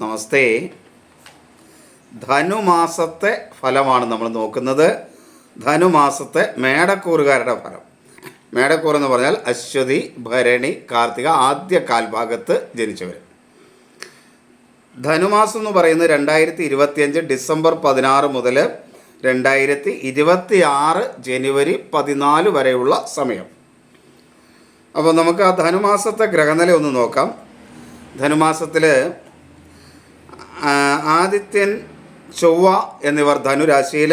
നമസ്തേ. ധനുമാസത്തെ ഫലമാണ് നമ്മൾ നോക്കുന്നത്. ധനുമാസത്തെ മേടക്കൂറുകാരുടെ ഫലം. മേടക്കൂർ എന്ന് പറഞ്ഞാൽ അശ്വതി ഭരണി കാർത്തിക ആദ്യ കാൽഭാഗത്ത് ജനിച്ചവർ ധനുമാസം എന്ന് പറയുന്നത് രണ്ടായിരത്തി ഇരുപത്തിയഞ്ച് ഡിസംബർ പതിനാറ് മുതൽ രണ്ടായിരത്തി ഇരുപത്തി ആറ് ജനുവരി പതിനാല് വരെയുള്ള സമയം. അപ്പോൾ നമുക്ക് ആ ധനുമാസത്തെ ഗ്രഹനില ഒന്ന് നോക്കാം. ധനുമാസത്തിൽ ആദിത്യൻ ചൊവ്വ എന്നിവർ ധനുരാശിയിൽ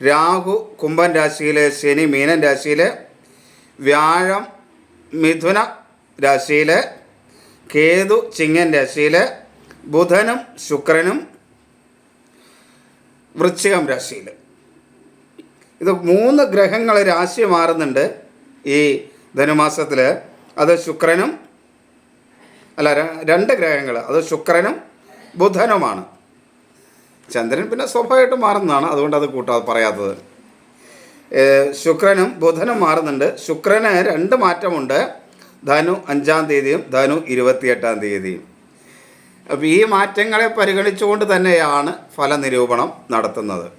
രാഹു കുംഭൻ രാശിയിൽ ശനി മീനൻ രാശിയിൽ വ്യാഴം മിഥുന രാശിയിൽ കേതു ചിങ്ങൻ രാശിയിൽ ബുധനും ശുക്രനും വൃശ്ചികം രാശിയിൽ ഇത് മൂന്ന് ഗ്രഹങ്ങൾ രാശി മാറുന്നുണ്ട് ഈ ധനുമാസത്തിൽ അത് ശുക്രനും അല്ല രണ്ട് ഗ്രഹങ്ങൾ അത് ശുക്രനും ബുധനുമാണ്. ചന്ദ്രൻ പിന്നെ സ്വഭാവമായിട്ട് മാറുന്നതാണ്. അതുകൊണ്ട് അത് കൂട്ടാ പറയാത്തത്. ശുക്രനും ബുധനും മാറുന്നുണ്ട്. ശുക്രന് രണ്ട് മാറ്റമുണ്ട്. ധനു അഞ്ചാം തീയതിയും ധനു ഇരുപത്തിയെട്ടാം തീയതിയും. അപ്പോൾ ഈ മാറ്റങ്ങളെ പരിഗണിച്ചുകൊണ്ട് തന്നെയാണ് ഫലനിരൂപണം നടത്തുന്നത്.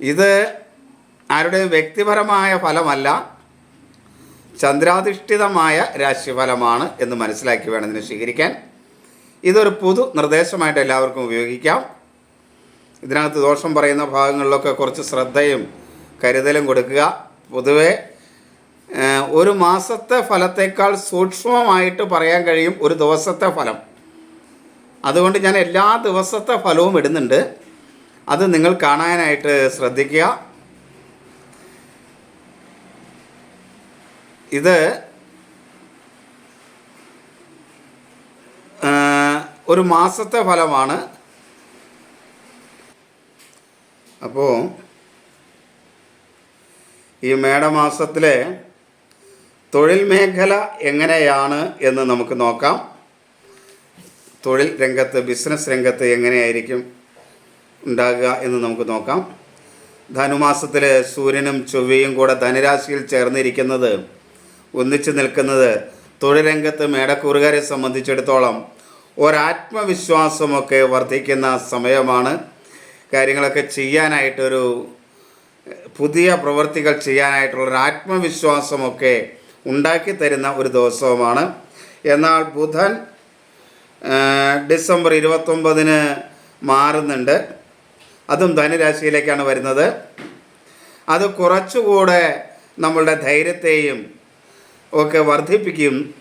ഇത് ആരുടെയും വ്യക്തിപരമായ ഫലമല്ല ചന്ദ്രാധിഷ്ഠിതമായ രാശിഫലമാണ് എന്ന് മനസ്സിലാക്കി വേണം ഇതിനെ സ്വീകരിക്കാൻ. ഇതൊരു പൊതു നിർദ്ദേശമായിട്ട് എല്ലാവർക്കും ഉപയോഗിക്കാം. ഇതിനകത്ത് ദോഷം പറയുന്ന ഭാഗങ്ങളിലൊക്കെ കുറച്ച് ശ്രദ്ധയും കരുതലും കൊടുക്കുക. പൊതുവെ ഒരു മാസത്തെ ഫലത്തേക്കാൾ സൂക്ഷ്മമായിട്ട് പറയാൻ കഴിയും ഒരു ദിവസത്തെ ഫലം. അതുകൊണ്ട് ഞാൻ എല്ലാ ദിവസത്തെ ഫലവും ഇടുന്നുണ്ട്. അത് നിങ്ങൾ കാണാനായിട്ട് ശ്രദ്ധിക്കുക. ഇത് ഒരു മാസത്തെ ഫലമാണ്. അപ്പോൾ ഈ മേടമാസത്തിലെ തൊഴിൽ മേഖല എങ്ങനെയാണ് എന്ന് നമുക്ക് നോക്കാം. തൊഴിൽ രംഗത്ത് ബിസിനസ് രംഗത്ത് എങ്ങനെയായിരിക്കും ഉണ്ടാകുക എന്ന് നമുക്ക് നോക്കാം. ധനുമാസത്തിൽ സൂര്യനും ചൊവ്വയും കൂടെ ധനുരാശിയിൽ ചേർന്നിരിക്കുന്നത് ഒന്നിച്ചു നിൽക്കുന്നത് തൊഴിൽ രംഗത്ത് മേടക്കൂറുകാരെ സംബന്ധിച്ചിടത്തോളം ഒരാത്മവിശ്വാസമൊക്കെ വർദ്ധിക്കുന്ന സമയമാണ് കാര്യങ്ങളൊക്കെ ചെയ്യാനായിട്ടൊരു പുതിയ പ്രവൃത്തികൾ ചെയ്യാനായിട്ടുള്ള ഒരു ആത്മവിശ്വാസമൊക്കെ ഉണ്ടാക്കി തരുന്ന ഒരു ദിവസവുമാണ്. എന്നാൽ ബുധൻ ഡിസംബർ ഇരുപത്തൊമ്പതിന് മാറുന്നുണ്ട്. അതും ധനുരാശിയിലേക്കാണ് വരുന്നത്. അത് കുറച്ചുകൂടെ നമ്മളുടെ ധൈര്യത്തെയും ഒക്കെ വർദ്ധിപ്പിക്കും.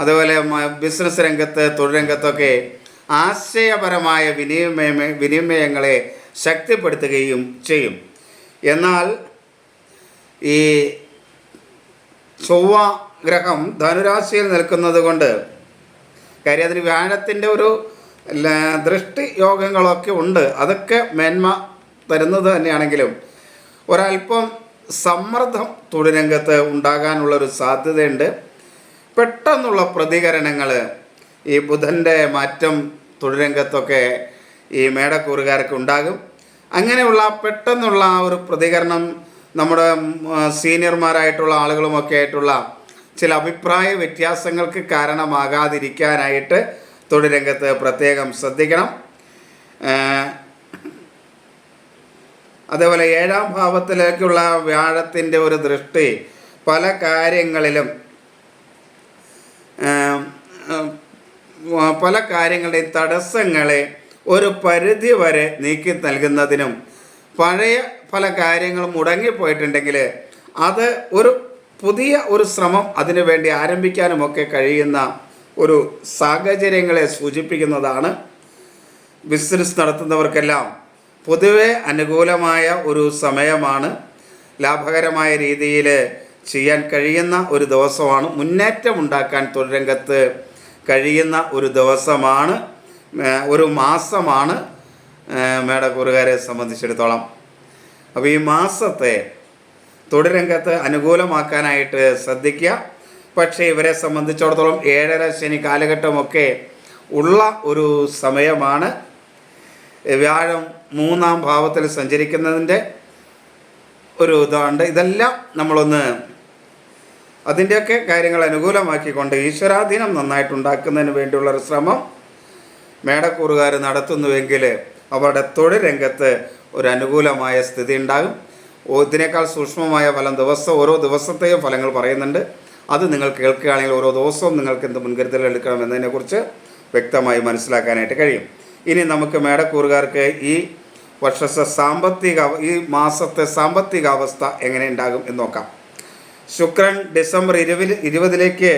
അതുപോലെ ബിസിനസ് രംഗത്ത് തൊഴിൽ രംഗത്തൊക്കെ ആശയപരമായ വിനിമയ വിനിമയങ്ങളെ ശക്തിപ്പെടുത്തുകയും ചെയ്യും. എന്നാൽ ഈ ചൊവ്വ ഗ്രഹം ധനുരാശിയിൽ നിൽക്കുന്നത് കൊണ്ട് കാര്യം അതിന് വ്യാഴത്തിന്റെ ഒരു ദൃഷ്ടി യോഗങ്ങളൊക്കെ ഉണ്ട്. അതൊക്കെ മേന്മ തരുന്നത് തന്നെയാണെങ്കിലും ഒരല്പം സമ്മർദ്ദം തൊഴിൽ രംഗത്ത് ഉണ്ടാകാനുള്ളൊരു സാധ്യതയുണ്ട്. പെട്ടെന്നുള്ള പ്രതികരണങ്ങൾ ഈ ബുധന്റെ മാറ്റം തൊഴിലംഗത്തൊക്കെ ഈ മേടക്കൂറുകാർക്ക് ഉണ്ടാകും. അങ്ങനെയുള്ള പെട്ടെന്നുള്ള ഒരു പ്രതികരണം നമ്മുടെ സീനിയർമാരായിട്ടുള്ള ആളുകളുമൊക്കെ ആയിട്ടുള്ള ചില അഭിപ്രായ വ്യത്യാസങ്ങൾക്ക് കാരണമാകാതിരിക്കാനായിട്ട് തൊഴിലംഗത്ത് പ്രത്യേകം ശ്രദ്ധിക്കണം. അതേപോലെ ഏഴാം ഭാവത്തിലേക്കുള്ള വ്യാഴത്തിന്റെ ഒരു ദൃഷ്ടി പല കാര്യങ്ങളിലും പല കാര്യങ്ങളുടെയും തടസ്സങ്ങളെ ഒരു പരിധി വരെ നീക്കി നൽകുന്നതിനും പഴയ പല കാര്യങ്ങളും മുടങ്ങിപ്പോയിട്ടുണ്ടെങ്കിൽ അത് ഒരു പുതിയ ഒരു ശ്രമം അതിനു വേണ്ടി ആരംഭിക്കാനുമൊക്കെ കഴിയുന്ന ഒരു സാഹചര്യങ്ങളെ സൂചിപ്പിക്കുന്നതാണ് ബിസിനസ് നടത്തുന്നവർക്കെല്ലാം പൊതുവെ അനുകൂലമായ ഒരു സമയമാണ്. ലാഭകരമായ രീതിയിൽ ചെയ്യാൻ കഴിയുന്ന ഒരു ദിവസമാണ് മുന്നേറ്റം ഉണ്ടാക്കാൻ തൊഴിലരംഗത്ത് കഴിയുന്ന ഒരു ദിവസമാണ് ഒരു മാസമാണ് മേടക്കൂറുകാരെ സംബന്ധിച്ചിടത്തോളം. അപ്പോൾ ഈ മാസത്തെ തൊഴിലരംഗത്ത് അനുകൂലമാക്കാനായിട്ട് ശ്രദ്ധിക്കുക. പക്ഷേ ഇവരെ സംബന്ധിച്ചിടത്തോളം ഏഴര ശനി കാലഘട്ടമൊക്കെ ഉള്ള ഒരു സമയമാണ്. വ്യാഴം മൂന്നാം ഭാവത്തിൽ സഞ്ചരിക്കുന്നതിന്റെ ഒരു ഇതുണ്ട് ഇതെല്ലാം നമ്മളൊന്ന് അതിന്റെയൊക്കെ കാര്യങ്ങൾ അനുകൂലമാക്കിക്കൊണ്ട് ഈശ്വരാധീനം നന്നായിട്ടുണ്ടാക്കുന്നതിന് വേണ്ടിയുള്ള ഒരു ശ്രമം മേടക്കൂറുകാർ നടത്തുന്നുവെങ്കിൽ അവരുടെ തൊഴിൽ രംഗത്ത് ഒരു അനുകൂലമായ സ്ഥിതി ഉണ്ടാകും. ഇതിനേക്കാൾ സൂക്ഷ്മമായ ഫലം ദിവസം ഓരോ ദിവസത്തെയും ഫലങ്ങൾ പറയുന്നുണ്ട്. അത് നിങ്ങൾ കേൾക്കുകയാണെങ്കിൽ ഓരോ ദിവസവും നിങ്ങൾക്ക് എന്ത് മുൻകരുതൽ എടുക്കണം എന്നതിനെക്കുറിച്ച് വ്യക്തമായി മനസ്സിലാക്കാനായിട്ട് കഴിയും. ഇനി നമുക്ക് മേടക്കൂറുകാർക്ക് ഈ വർഷത്തെ സാമ്പത്തിക ഈ മാസത്തെ സാമ്പത്തിക അവസ്ഥ എങ്ങനെ ഉണ്ടാകും എന്ന് നോക്കാം. ശുക്രൻ ഡിസംബർ ഇരുപതിൽ ഇരുപതിലേക്ക്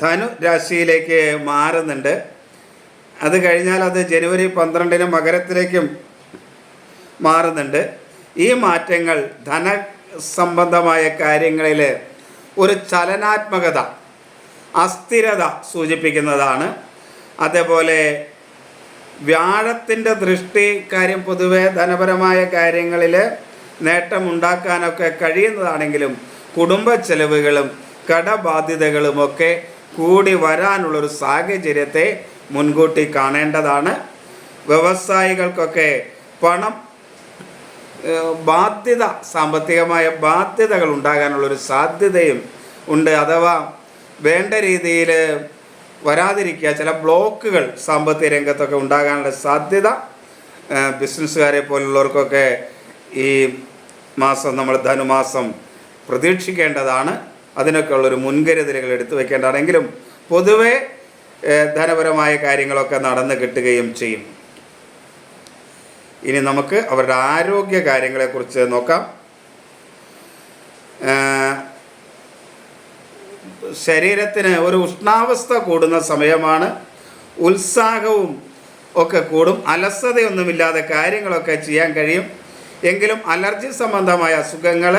ധനു രാശിയിലേക്ക് മാറുന്നുണ്ട്. അത് കഴിഞ്ഞാൽ അത് ജനുവരി പന്ത്രണ്ടിന് മകരത്തിലേക്കും മാറുന്നുണ്ട്. ഈ മാറ്റങ്ങൾ ധന സംബന്ധമായ കാര്യങ്ങളിൽ ഒരു ചലനാത്മകത അസ്ഥിരത സൂചിപ്പിക്കുന്നതാണ്. അതേപോലെ വ്യാഴത്തിന്റെ ദൃഷ്ടി കാര്യം പൊതുവെ ധനപരമായ കാര്യങ്ങളിൽ നേട്ടമുണ്ടാക്കാനൊക്കെ കഴിയുന്നതാണെങ്കിലും കുടുംബ ചെലവുകളും കടബാധ്യതകളുമൊക്കെ കൂടി വരാനുള്ളൊരു സാഹചര്യത്തെ മുൻകൂട്ടി കാണേണ്ടതാണ്. വ്യവസായികൾക്കൊക്കെ പണം ബാധ്യത സാമ്പത്തികമായ ബാധ്യതകൾ ഉണ്ടാകാനുള്ളൊരു സാധ്യതയും ഉണ്ട്. അഥവാ വേണ്ട രീതിയിൽ വരാതിരിക്കുക ചില ബ്ലോക്കുകൾ സാമ്പത്തിക രംഗത്തൊക്കെ ഉണ്ടാകാനുള്ള സാധ്യത ബിസിനസ്സുകാരെ പോലുള്ളവർക്കൊക്കെ ഈ മാസം നമ്മൾ ധനുമാസം പ്രതീക്ഷിക്കേണ്ടതാണ്. അതിനൊക്കെ ഉള്ളൊരു മുൻകരുതലുകൾ എടുത്തു വെക്കേണ്ടതാണെങ്കിലും പൊതുവെ ധനപരമായ കാര്യങ്ങളൊക്കെ നടന്നു കിട്ടുകയും ചെയ്യും. ഇനി നമുക്ക് അവരുടെ ആരോഗ്യ കാര്യങ്ങളെക്കുറിച്ച് നോക്കാം. ശരീരത്തിന് ഒരു ഉഷ്ണാവസ്ഥ കൂടുന്ന സമയമാണ്. ഉത്സാഹവും ഒക്കെ കൂടും. അലസതയൊന്നുമില്ലാതെ കാര്യങ്ങളൊക്കെ ചെയ്യാൻ കഴിയും. എങ്കിലും അലർജി സംബന്ധമായ അസുഖങ്ങൾ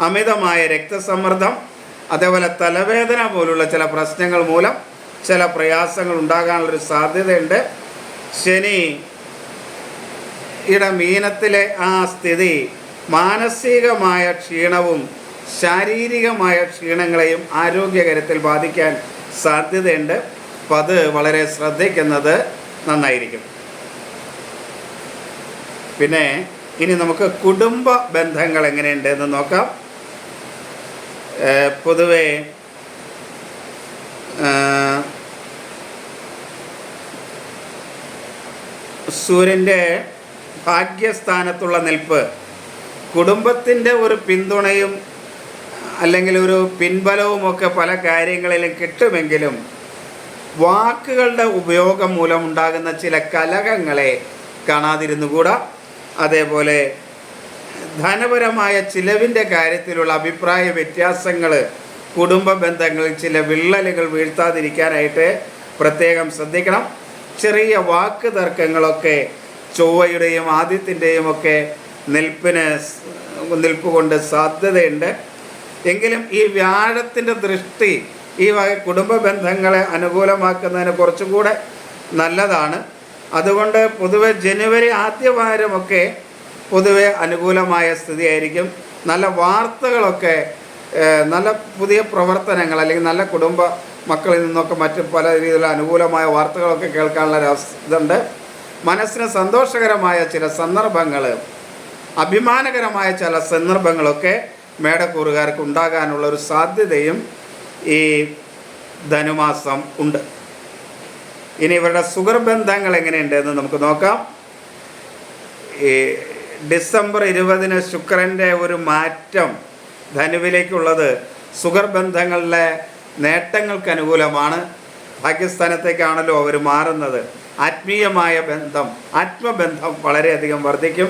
അമിതമായ രക്തസമ്മർദ്ദം അതേപോലെ തലവേദന പോലുള്ള ചില പ്രശ്നങ്ങൾ മൂലം ചില പ്രയാസങ്ങൾ ഉണ്ടാകാനുള്ളൊരു സാധ്യതയുണ്ട്. ശനി ഇട മീനത്തിലെ ആ സ്ഥിതി മാനസികമായ ക്ഷീണവും ശാരീരികമായ ക്ഷീണങ്ങളെയും ആരോഗ്യകരത്തിൽ ബാധിക്കാൻ സാധ്യതയുണ്ട്. അപ്പം അത് വളരെ ശ്രദ്ധിക്കുന്നത് നന്നായിരിക്കും. പിന്നെ ഇനി നമുക്ക് കുടുംബ ബന്ധങ്ങൾ എങ്ങനെയുണ്ട് എന്ന് നോക്കാം. പൊതുവേ സൂര്യന്റെ ഭാഗ്യസ്ഥാനത്തുള്ള നിൽപ്പ് കുടുംബത്തിന്റെ ഒരു പിന്തുണയും അല്ലെങ്കിൽ ഒരു പിൻബലവും ഒക്കെ പല കാര്യങ്ങളിലും കിട്ടുമെങ്കിലും വാക്കുകളുടെ ഉപയോഗം മൂലമുണ്ടാകുന്ന ചില കലഹങ്ങളെ കാണാതിരുന്നുകൂടാ. അതേപോലെ ധനപരമായ ചിലവിന്റെ കാര്യത്തിലുള്ള അഭിപ്രായ വ്യത്യാസങ്ങൾ കുടുംബ ബന്ധങ്ങളിൽ ചില വിള്ളലുകൾ വീഴ്ത്താതിരിക്കാനായിട്ട് പ്രത്യേകം ശ്രദ്ധിക്കണം. ചെറിയ വാക്ക് തർക്കങ്ങളൊക്കെ ചൊവ്വയുടെയും ആദ്യത്തിന്റെയും ഒക്കെ നിൽപ്പിന് നിൽപ്പ് കൊണ്ട് സാധ്യതയുണ്ട്. എങ്കിലും ഈ വ്യാഴത്തിന്റെ ദൃഷ്ടി ഈ വക കുടുംബ ബന്ധങ്ങളെ അനുകൂലമാക്കുന്നതിന് കുറച്ചും കൂടെ നല്ലതാണ്. അതുകൊണ്ട് പൊതുവെ ജനുവരി ആദ്യവാരമൊക്കെ പൊതുവെ അനുകൂലമായ സ്ഥിതിയായിരിക്കും. നല്ല വാർത്തകളൊക്കെ നല്ല പുതിയ പ്രവർത്തനങ്ങൾ അല്ലെങ്കിൽ നല്ല കുടുംബ മക്കളിൽ നിന്നൊക്കെ മറ്റ് പല രീതിയിലുള്ള അനുകൂലമായ വാർത്തകളൊക്കെ കേൾക്കാനുള്ള ഇതുണ്ട്. മനസ്സിന് സന്തോഷകരമായ ചില സന്ദർഭങ്ങൾ അഭിമാനകരമായ ചില സന്ദർഭങ്ങളൊക്കെ മേടക്കൂറുകാർക്ക് ഉണ്ടാകാനുള്ള ഒരു സാധ്യതയും ഈ ധനുമാസം ഉണ്ട്. ഇനി ഇവരുടെ സുഖബന്ധങ്ങൾ എങ്ങനെയുണ്ട് എന്ന് നമുക്ക് നോക്കാം. ഈ ഡിസംബർ ഇരുപതിന് ശുക്രന്റെ ഒരു മാറ്റം ധനുവിലേക്കുള്ളത് സുഗർബന്ധങ്ങളിലെ നേട്ടങ്ങൾക്ക് അനുകൂലമാണ്. പാകിസ്ഥാനത്തേക്കാണല്ലോ അവർ മാറുന്നത്. ആത്മീയമായ ബന്ധം ആത്മബന്ധം വളരെയധികം വർദ്ധിക്കും.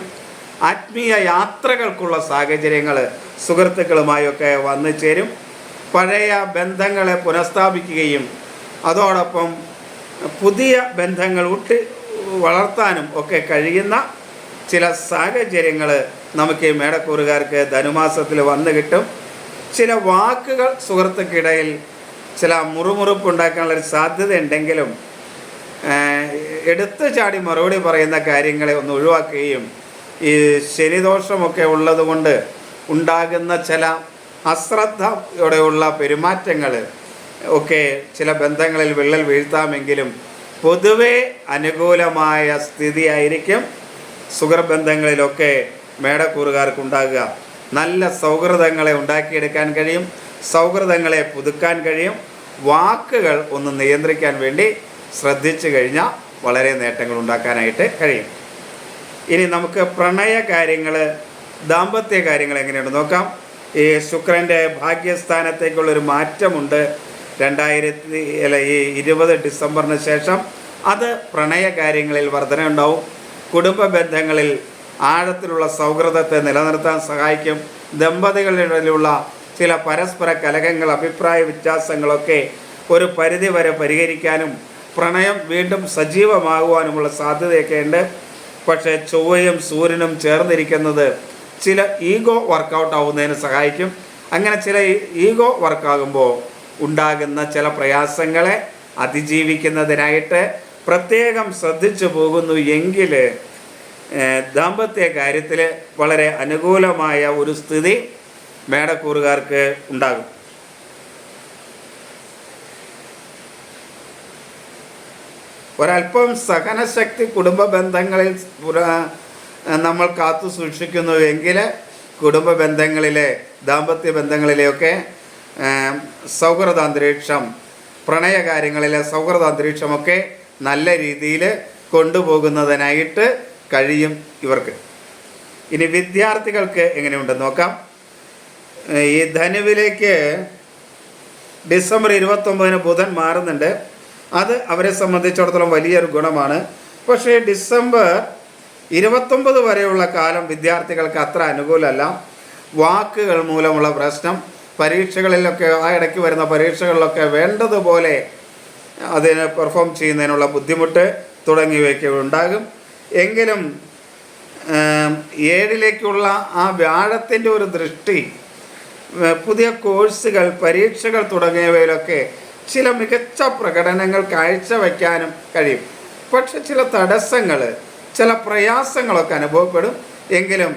ആത്മീയ യാത്രകൾക്കുള്ള സാഹചര്യങ്ങൾ സുഹൃത്തുക്കളുമായൊക്കെ വന്നു ചേരും. പഴയ ബന്ധങ്ങളെ പുനഃസ്ഥാപിക്കുകയും അതോടൊപ്പം പുതിയ ബന്ധങ്ങൾ ഊട്ടി വളർത്താനും ഒക്കെ കഴിയുന്ന ചില സാഹചര്യങ്ങൾ നമുക്ക് ഈ മേടക്കൂറുകാർക്ക് ധനുമാസത്തിൽ വന്നു കിട്ടും. ചില വാക്കുകൾ സുഹൃത്തുക്കിടയിൽ ചില മുറുമുറുപ്പ് ഉണ്ടാക്കാനുള്ള ഒരു സാധ്യത ഉണ്ടെങ്കിലും എടുത്തു ചാടി മറുപടി പറയുന്ന കാര്യങ്ങളെ ഒന്ന് ഒഴിവാക്കുകയും ഈ ശനിദോഷമൊക്കെ ഉള്ളതുകൊണ്ട് ഉണ്ടാകുന്ന ചില അശ്രദ്ധയോടെയുള്ള പെരുമാറ്റങ്ങൾ ഒക്കെ ചില ബന്ധങ്ങളിൽ വിള്ളൽ വീഴ്ത്താമെങ്കിലും പൊതുവെ അനുകൂലമായ സ്ഥിതിയായിരിക്കും. സുഹൃബന്ധങ്ങളിലൊക്കെ മേടക്കൂറുകാർക്ക് ഉണ്ടാകുക നല്ല സൗഹൃദങ്ങളെ ഉണ്ടാക്കിയെടുക്കാൻ കഴിയും സൗഹൃദങ്ങളെ പുതുക്കാൻ കഴിയും. വാക്കുകൾ ഒന്ന് നിയന്ത്രിക്കാൻ വേണ്ടി ശ്രദ്ധിച്ചു കഴിഞ്ഞാൽ വളരെ നേട്ടങ്ങൾ ഉണ്ടാക്കാനായിട്ട് കഴിയും. ഇനി നമുക്ക് പ്രണയ കാര്യങ്ങൾ ദാമ്പത്യ കാര്യങ്ങൾ എങ്ങനെയാണ് നോക്കാം. ഈ ശുക്രന്റെ ഭാഗ്യസ്ഥാനത്തേക്കുള്ളൊരു മാറ്റമുണ്ട്. രണ്ടായിരത്തി അല്ല ഈ ഇരുപത് ഡിസംബറിന് ശേഷം. അത് പ്രണയ കാര്യങ്ങളിൽ വർധന ഉണ്ടാവും കുടുംബ ബന്ധങ്ങളിൽ ആഴത്തിലുള്ള സൗഹൃദത്തെ നിലനിർത്താൻ സഹായിക്കും. ദമ്പതികളിലുള്ള ചില പരസ്പര കലഹങ്ങൾ അഭിപ്രായ വ്യത്യാസങ്ങളൊക്കെ ഒരു പരിധിവരെ പരിഹരിക്കാനും പ്രണയം വീണ്ടും സജീവമാകുവാനുമുള്ള സാധ്യതയൊക്കെ ഉണ്ട്. പക്ഷേ ചൊവ്വയും സൂര്യനും ചേർന്നിരിക്കുന്നത് ചില ഈഗോ വർക്കൗട്ട് ആവുന്നതിന് സഹായിക്കും. അങ്ങനെ ചില ഈഗോ വർക്കാകുമ്പോൾ ഉണ്ടാകുന്ന ചില പ്രയാസങ്ങളെ അതിജീവിക്കുന്നതിനായിട്ട് പ്രത്യേകം ശ്രദ്ധിച്ചു പോകുന്നു എങ്കിൽ ദാമ്പത്യ കാര്യത്തിൽ വളരെ അനുകൂലമായ ഒരു സ്ഥിതി മേടക്കൂറുകാർക്ക് ഉണ്ടാകും. ഒരല്പം സഹനശക്തി കുടുംബ ബന്ധങ്ങളിൽ നമ്മൾ കാത്തു സൂക്ഷിക്കുന്നുവെങ്കിൽ കുടുംബ ബന്ധങ്ങളിലെ ദാമ്പത്യ ബന്ധങ്ങളിലെയൊക്കെ സൗഹൃദ സൗഹൃദാന്തരീക്ഷം പ്രണയകാര്യങ്ങളിലെ സൗഹൃദാന്തരീക്ഷമൊക്കെ നല്ല രീതിയിൽ കൊണ്ടുപോകുന്നതിനായിട്ട് കഴിയും ഇവർക്ക്. ഇനി വിദ്യാർത്ഥികൾക്ക് എങ്ങനെയുണ്ടെന്ന് നോക്കാം. ഈ ധനുവിലേക്ക് ഡിസംബർ ഇരുപത്തൊമ്പതിന് ബുധൻ മാറുന്നുണ്ട്. അത് അവരെ സംബന്ധിച്ചിടത്തോളം വലിയൊരു ഗുണമാണ്. പക്ഷേ ഡിസംബർ ഇരുപത്തൊമ്പത് വരെയുള്ള കാലം വിദ്യാർത്ഥികൾക്ക് അത്ര അനുകൂലമല്ല. വാക്കുകൾ മൂലമുള്ള പ്രശ്നം പരീക്ഷകളിലൊക്കെ ആ ഇടയ്ക്ക് വരുന്ന പരീക്ഷകളിലൊക്കെ വേണ്ടതുപോലെ അതിന് പെർഫോം ചെയ്യുന്നതിനുള്ള ബുദ്ധിമുട്ട് തുടങ്ങിയവയൊക്കെ ഉണ്ടാകും. എങ്കിലും ഏഴിലേക്കുള്ള ആ വ്യാഴത്തിന്റെ ഒരു ദൃഷ്ടി പുതിയ കോഴ്സുകൾ പരീക്ഷകൾ തുടങ്ങിയവയിലൊക്കെ ചില മികച്ച പ്രകടനങ്ങൾ കാഴ്ചവെക്കാനും കഴിയും. പക്ഷെ ചില തടസ്സങ്ങൾ ചില പ്രയാസങ്ങളൊക്കെ അനുഭവപ്പെടും. എങ്കിലും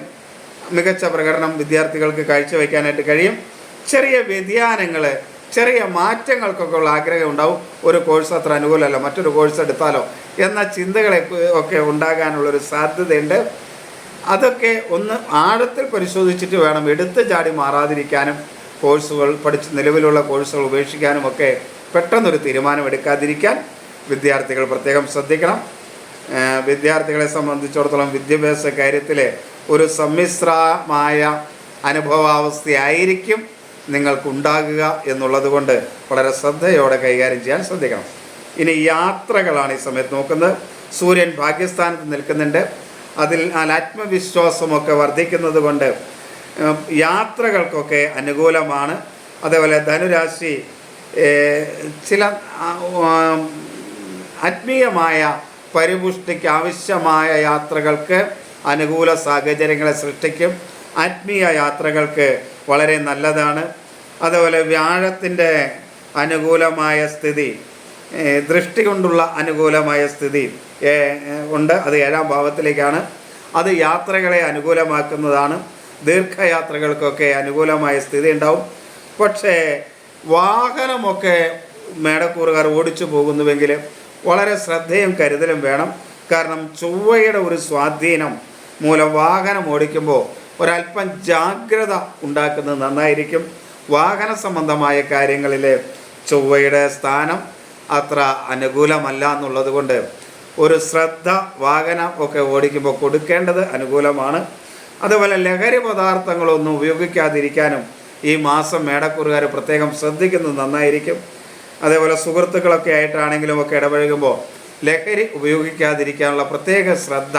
മികച്ച പ്രകടനം വിദ്യാർത്ഥികൾക്ക് കാഴ്ചവെക്കാനായിട്ട് കഴിയും. ചെറിയ വ്യതിയാനങ്ങൾ ചെറിയ മാറ്റങ്ങൾക്കൊക്കെ ഉള്ള ആഗ്രഹം ഉണ്ടാവും. ഒരു കോഴ്സ് അത്ര അനുകൂലമല്ല മറ്റൊരു കോഴ്സ് എടുത്താലോ? എന്ന ചിന്തകളെ ഒക്കെ ഉണ്ടാകാനുള്ളൊരു സാധ്യതയുണ്ട്. അതൊക്കെ ഒന്ന് ആഴത്തിൽ പരിശോധിച്ചിട്ട് വേണം എടുത്ത് ചാടി മാറാതിരിക്കാനും കോഴ്സുകൾ പഠിച്ച് നിലവിലുള്ള കോഴ്സുകൾ ഉപേക്ഷിക്കാനും ഒക്കെ പെട്ടെന്നൊരു തീരുമാനമെടുക്കാതിരിക്കാൻ വിദ്യാർത്ഥികൾ പ്രത്യേകം ശ്രദ്ധിക്കണം. വിദ്യാർത്ഥികളെ സംബന്ധിച്ചിടത്തോളം വിദ്യാഭ്യാസ കാര്യത്തിലെ ഒരു സമ്മിശ്രമായ അനുഭവാവസ്ഥയായിരിക്കും നിങ്ങൾക്കുണ്ടാകുക എന്നുള്ളത് കൊണ്ട് വളരെ ശ്രദ്ധയോടെ കൈകാര്യം ചെയ്യാൻ ശ്രദ്ധിക്കണം. ഇനി യാത്രകളാണ് ഈ സമയത്ത് നോക്കുന്നത്. സൂര്യൻ ഭാഗ്യസ്ഥാനത്ത് നിൽക്കുന്നുണ്ട്. അതിൽ ആത്മവിശ്വാസമൊക്കെ വർദ്ധിക്കുന്നത് കൊണ്ട് യാത്രകൾക്കൊക്കെ അനുകൂലമാണ്. അതേപോലെ ധനുരാശി ചില ആത്മീയമായ പരിപുഷ്ടിക്ക് ആവശ്യമായ യാത്രകൾക്ക് അനുകൂല സാഹചര്യങ്ങളെ സൃഷ്ടിക്കും. ആത്മീയ യാത്രകൾക്ക് വളരെ നല്ലതാണ്. അതുപോലെ വ്യാഴത്തിന്റെ അനുകൂലമായ സ്ഥിതി ദൃഷ്ടി കൊണ്ടുള്ള അനുകൂലമായ സ്ഥിതി ഉണ്ട്. അത് ഏഴാം ഭാവത്തിലേക്കാണ്. അത് യാത്രകളെ അനുകൂലമാക്കുന്നതാണ്. ദീർഘയാത്രകൾക്കൊക്കെ അനുകൂലമായ സ്ഥിതി ഉണ്ടാവും. പക്ഷേ വാഹനമൊക്കെ മേടക്കൂറുകാർ ഓടിച്ചു പോകുന്നുവെങ്കിൽ വളരെ ശ്രദ്ധയും കരുതലും വേണം. കാരണം ചൊവ്വയുടെ ഒരു സ്വാധീനം മൂലം വാഹനം ഓടിക്കുമ്പോൾ ഒരല്പം ജാഗ്രത ഉണ്ടാക്കുന്നത് നന്നായിരിക്കും. വാഹന സംബന്ധമായ കാര്യങ്ങളിൽ ചൊവ്വയുടെ സ്ഥാനം അത്ര അനുകൂലമല്ല എന്നുള്ളത് കൊണ്ട് ഒരു ശ്രദ്ധ വാഹനം ഒക്കെ ഓടിക്കുമ്പോൾ കൊടുക്കേണ്ടത് അനുകൂലമാണ്. അതുപോലെ ലഹരി പദാർത്ഥങ്ങളൊന്നും ഉപയോഗിക്കാതിരിക്കാനും ഈ മാസം മേടക്കുറുകാർ പ്രത്യേകം ശ്രദ്ധിക്കുന്നത് നന്നായിരിക്കും. അതേപോലെ സുഹൃത്തുക്കളൊക്കെ ആയിട്ടാണെങ്കിലും ഒക്കെ ഇടപഴകുമ്പോൾ ലഹരി ഉപയോഗിക്കാതിരിക്കാനുള്ള പ്രത്യേക ശ്രദ്ധ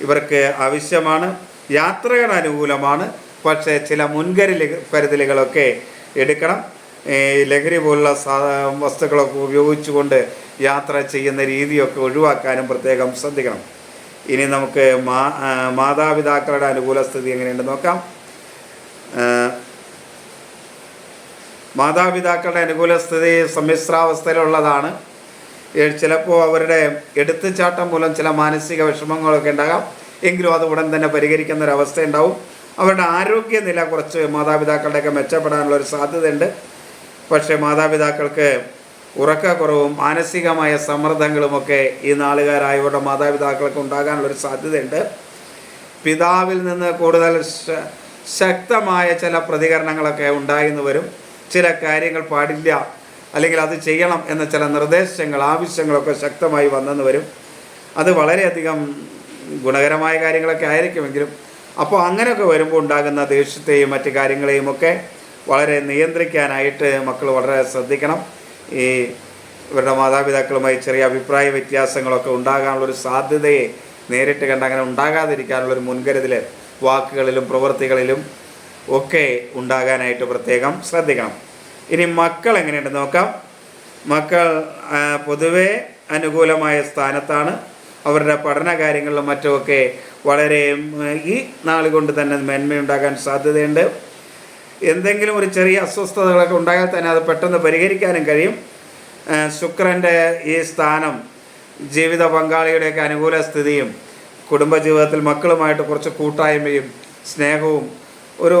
ഇവർക്ക് ആവശ്യമാണ്. യാത്രകൾ അനുകൂലമാണ്. പക്ഷേ ചില മുൻകരുതൽ കരുതലുകളൊക്കെ എടുക്കണം. ഈ ലഹരി പോലുള്ള വസ്തുക്കളൊക്കെ ഉപയോഗിച്ചുകൊണ്ട് യാത്ര ചെയ്യുന്ന രീതിയൊക്കെ ഒഴിവാക്കാനും പ്രത്യേകം ശ്രദ്ധിക്കണം. ഇനി നമുക്ക് മാ മാതാപിതാക്കളുടെ അനുകൂല സ്ഥിതി എങ്ങനെയുണ്ട് നോക്കാം. മാതാപിതാക്കളുടെ അനുകൂല സ്ഥിതി സമ്മിശ്രാവസ്ഥയിലുള്ളതാണ്. ചിലപ്പോൾ അവരുടെ എടുത്തുചാട്ടം മൂലം ചില മാനസിക വിഷമങ്ങളൊക്കെ ഉണ്ടാകാം. എങ്കിലും അത് ഉടൻ തന്നെ പരിഹരിക്കുന്ന ഒരു അവസ്ഥ ഉണ്ടാവും അവരുടെ ആരോഗ്യനില കുറച്ച് മാതാപിതാക്കളുടെയൊക്കെ മെച്ചപ്പെടാനുള്ള ഒരു സാധ്യതയുണ്ട്. പക്ഷേ മാതാപിതാക്കൾക്ക് ഉറക്കക്കുറവും മാനസികമായ സമ്മർദ്ദങ്ങളുമൊക്കെ ഈ നാളുകാരായവരുടെ മാതാപിതാക്കൾക്ക് ഉണ്ടാകാനുള്ളൊരു സാധ്യതയുണ്ട്. പിതാവിൽ നിന്ന് കൂടുതൽ ശക്തമായ ചില പ്രതികരണങ്ങളൊക്കെ ഉണ്ടായിന്ന് വരും. ചില കാര്യങ്ങൾ പാടില്ല അല്ലെങ്കിൽ അത് ചെയ്യണം എന്ന ചില നിർദ്ദേശങ്ങൾ ആവശ്യങ്ങളൊക്കെ ശക്തമായി വന്നെന്ന് വരും. അത് വളരെയധികം ഗുണകരമായ കാര്യങ്ങളൊക്കെ ആയിരിക്കുമെങ്കിലും അപ്പോൾ അങ്ങനെയൊക്കെ വരുമ്പോൾ ഉണ്ടാകുന്ന ദേഷ്യത്തെയും മറ്റ് കാര്യങ്ങളെയും ഒക്കെ വളരെ നിയന്ത്രിക്കാനായിട്ട് മക്കൾ വളരെ ശ്രദ്ധിക്കണം. ഈ ഇവരുടെ മാതാപിതാക്കളുമായി ചെറിയ അഭിപ്രായ വ്യത്യാസങ്ങളൊക്കെ ഉണ്ടാകാനുള്ളൊരു സാധ്യതയെ നേരിട്ട് കണ്ട് അങ്ങനെ ഉണ്ടാകാതിരിക്കാനുള്ളൊരു മുൻകരുതൽ വാക്കുകളിലും പ്രവൃത്തികളിലും ഒക്കെ ഉണ്ടാകാനായിട്ട് പ്രത്യേകം ശ്രദ്ധിക്കണം. ഇനി മക്കൾ എങ്ങനെയുണ്ട് നോക്കാം. മക്കൾ പൊതുവേ അനുകൂലമായ സ്ഥാനത്താണ്. അവരുടെ പഠന കാര്യങ്ങളിലും മറ്റുമൊക്കെ വളരെ ഈ നാൾ കൊണ്ട് തന്നെ മേന്മയുണ്ടാകാൻ സാധ്യതയുണ്ട്. എന്തെങ്കിലും ഒരു ചെറിയ അസ്വസ്ഥതകളൊക്കെ ഉണ്ടായാൽ തന്നെ അത് പെട്ടെന്ന് പരിഹരിക്കാനും കഴിയും. ശുക്രന്റെ ഈ സ്ഥാനം ജീവിത പങ്കാളിയുടെയൊക്കെ അനുകൂല സ്ഥിതിയും കുടുംബജീവിതത്തിൽ മക്കളുമായിട്ട് കുറച്ച് കൂട്ടായ്മയും സ്നേഹവും ഒരു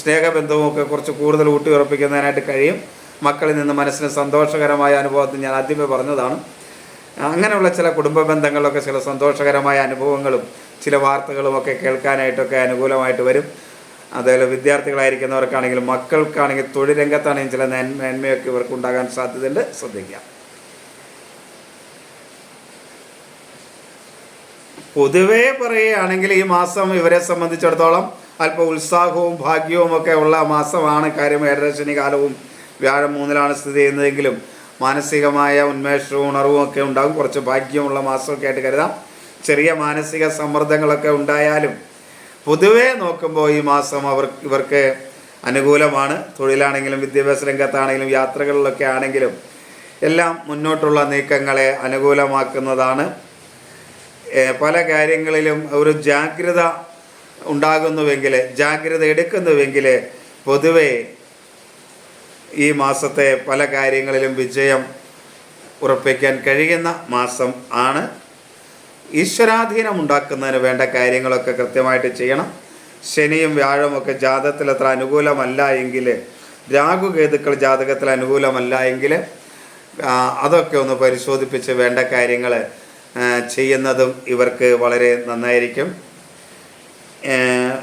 സ്നേഹബന്ധവും ഒക്കെ കുറച്ച് കൂടുതൽ ഊട്ടിയുറപ്പിക്കുന്നതിനായിട്ട് കഴിയും. മക്കളിൽ നിന്ന് മനസ്സിന് സന്തോഷകരമായ അനുഭവത്തിൽ ഞാൻ ആദ്യമേ പറഞ്ഞതാണ്. അങ്ങനെയുള്ള ചില കുടുംബ ബന്ധങ്ങളിലൊക്കെ ചില സന്തോഷകരമായ അനുഭവങ്ങളും ചില വാർത്തകളും ഒക്കെ കേൾക്കാനായിട്ടൊക്കെ അനുകൂലമായിട്ട് വരും. അതേപോലെ വിദ്യാർത്ഥികളായിരിക്കുന്നവർക്കാണെങ്കിലും മക്കൾക്കാണെങ്കിൽ തൊഴിൽ രംഗത്താണെങ്കിലും ചില നന്മ നന്മയൊക്കെ ഇവർക്ക് ഉണ്ടാകാൻ സാധ്യതയുണ്ട്. ശ്രദ്ധിക്കാം പൊതുവേ പറയുകയാണെങ്കിൽ ഈ മാസം ഇവരെ സംബന്ധിച്ചിടത്തോളം അല്പം ഉത്സാഹവും ഭാഗ്യവും ഒക്കെ ഉള്ള മാസമാണ്. കാര്യം ഏഴരശനി കാലവും വ്യാഴം മൂന്നിലാണ് സ്ഥിതി ചെയ്യുന്നതെങ്കിലും മാനസികമായ ഉന്മേഷവും ഉണർവും ഒക്കെ ഉണ്ടാകും. കുറച്ച് ഭാഗ്യമുള്ള മാസമൊക്കെ ആയിട്ട് കരുതാം. ചെറിയ മാനസിക സമ്മർദ്ദങ്ങളൊക്കെ ഉണ്ടായാലും പൊതുവേ നോക്കുമ്പോൾ ഈ മാസം അവർ ഇവർക്ക് അനുകൂലമാണ്. തൊഴിലാണെങ്കിലും വിദ്യാഭ്യാസ രംഗത്താണെങ്കിലും യാത്രകളിലൊക്കെ ആണെങ്കിലും എല്ലാം മുന്നോട്ടുള്ള നീക്കങ്ങളെ അനുകൂലമാക്കുന്നതാണ്. പല കാര്യങ്ങളിലും ഒരു ജാഗ്രത ഉണ്ടാകുന്നുവെങ്കിൽ ജാഗ്രത എടുക്കുന്നുവെങ്കിൽ പൊതുവെ ഈ മാസത്തെ പല കാര്യങ്ങളിലും വിജയം ഉറപ്പിക്കാൻ കഴിയുന്ന മാസം ആണ്. ഈശ്വരാധീനം ഉണ്ടാക്കുന്നതിന് വേണ്ട കാര്യങ്ങളൊക്കെ കൃത്യമായിട്ട് ചെയ്യണം. ശനിയും വ്യാഴവും ഒക്കെ ജാതകത്തിൽ അത്ര അനുകൂലമല്ല എങ്കിൽ രാഹുകേതുക്കൾ ജാതകത്തിൽ അനുകൂലമല്ല എങ്കിൽ അതൊക്കെ ഒന്ന് പരിശോധിപ്പിച്ച് വേണ്ട കാര്യങ്ങൾ ചെയ്യുന്നതും ഇവർക്ക് വളരെ നന്നായിരിക്കും.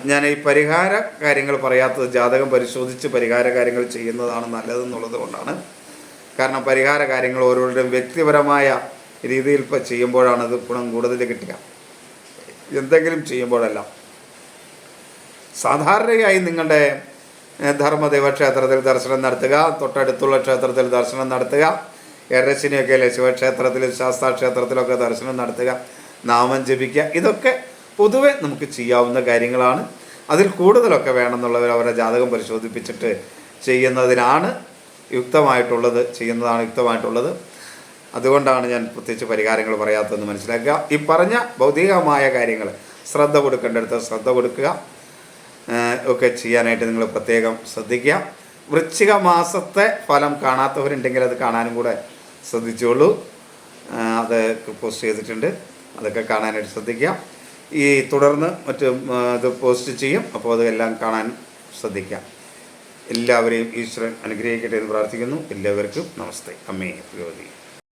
ഞാൻ ഈ പരിഹാര കാര്യങ്ങൾ പറയാത്തത് ജാതകം പരിശോധിച്ച് പരിഹാര കാര്യങ്ങൾ ചെയ്യുന്നതാണ് നല്ലതെന്നുള്ളത് കൊണ്ടാണ്. കാരണം പരിഹാര കാര്യങ്ങൾ ഓരോരുത്തരും വ്യക്തിപരമായ രീതിയിൽ ഇപ്പോൾ ചെയ്യുമ്പോഴാണ് അത് ഗുണം കൂടുതൽ കിട്ടുക. എന്തെങ്കിലും ചെയ്യുമ്പോഴല്ല. സാധാരണയായി നിങ്ങളുടെ ധർമ്മദേവ ക്ഷേത്രത്തിൽ ദർശനം നടത്തുക തൊട്ടടുത്തുള്ള ക്ഷേത്രത്തിൽ ദർശനം നടത്തുക എരശിനിയൊക്കെ അല്ലേ ശിവക്ഷേത്രത്തിലും ശാസ്താക്ഷേത്രത്തിലൊക്കെ ദർശനം നടത്തുക നാമം ജപിക്കുക ഇതൊക്കെ പൊതുവെ നമുക്ക് ചെയ്യാവുന്ന കാര്യങ്ങളാണ്. അതിൽ കൂടുതലൊക്കെ വേണമെന്നുള്ളവർ അവരുടെ ജാതകം പരിശോധിപ്പിച്ചിട്ട് ചെയ്യുന്നതിനാണ് യുക്തമായിട്ടുള്ളത് ചെയ്യുന്നതാണ് യുക്തമായിട്ടുള്ളത്. അതുകൊണ്ടാണ് ഞാൻ പ്രത്യേകിച്ച് പരിഹാരങ്ങൾ പറയാത്തതെന്ന് മനസ്സിലാക്കുക. ഈ പറഞ്ഞ ഭൗതികമായ കാര്യങ്ങൾ ശ്രദ്ധ കൊടുക്കേണ്ടടുത്ത് ശ്രദ്ധ കൊടുക്കുക. ഒക്കെ ചെയ്യാനായിട്ട് നിങ്ങൾ പ്രത്യേകം ശ്രദ്ധിക്കുക. വൃശ്ചിക മാസത്തെ ഫലം കാണാത്തവരുണ്ടെങ്കിൽ അത് കാണാനും കൂടെ ശ്രദ്ധിച്ചോളൂ. അത് പോസ്റ്റ് ചെയ്തിട്ടുണ്ട്. അതൊക്കെ കാണാനായിട്ട് ശ്രദ്ധിക്കുക. ഈ തുടർന്ന് മറ്റ് ഇത് പോസ്റ്റ് ചെയ്യും. അപ്പോൾ അതെല്ലാം കാണാൻ ശ്രദ്ധിക്കാം. എല്ലാവരെയും ഈശ്വരൻ അനുഗ്രഹിക്കട്ടെ എന്ന് പ്രാർത്ഥിക്കുന്നു. എല്ലാവർക്കും നമസ്തേ. അമ്മേ ജ്യോതി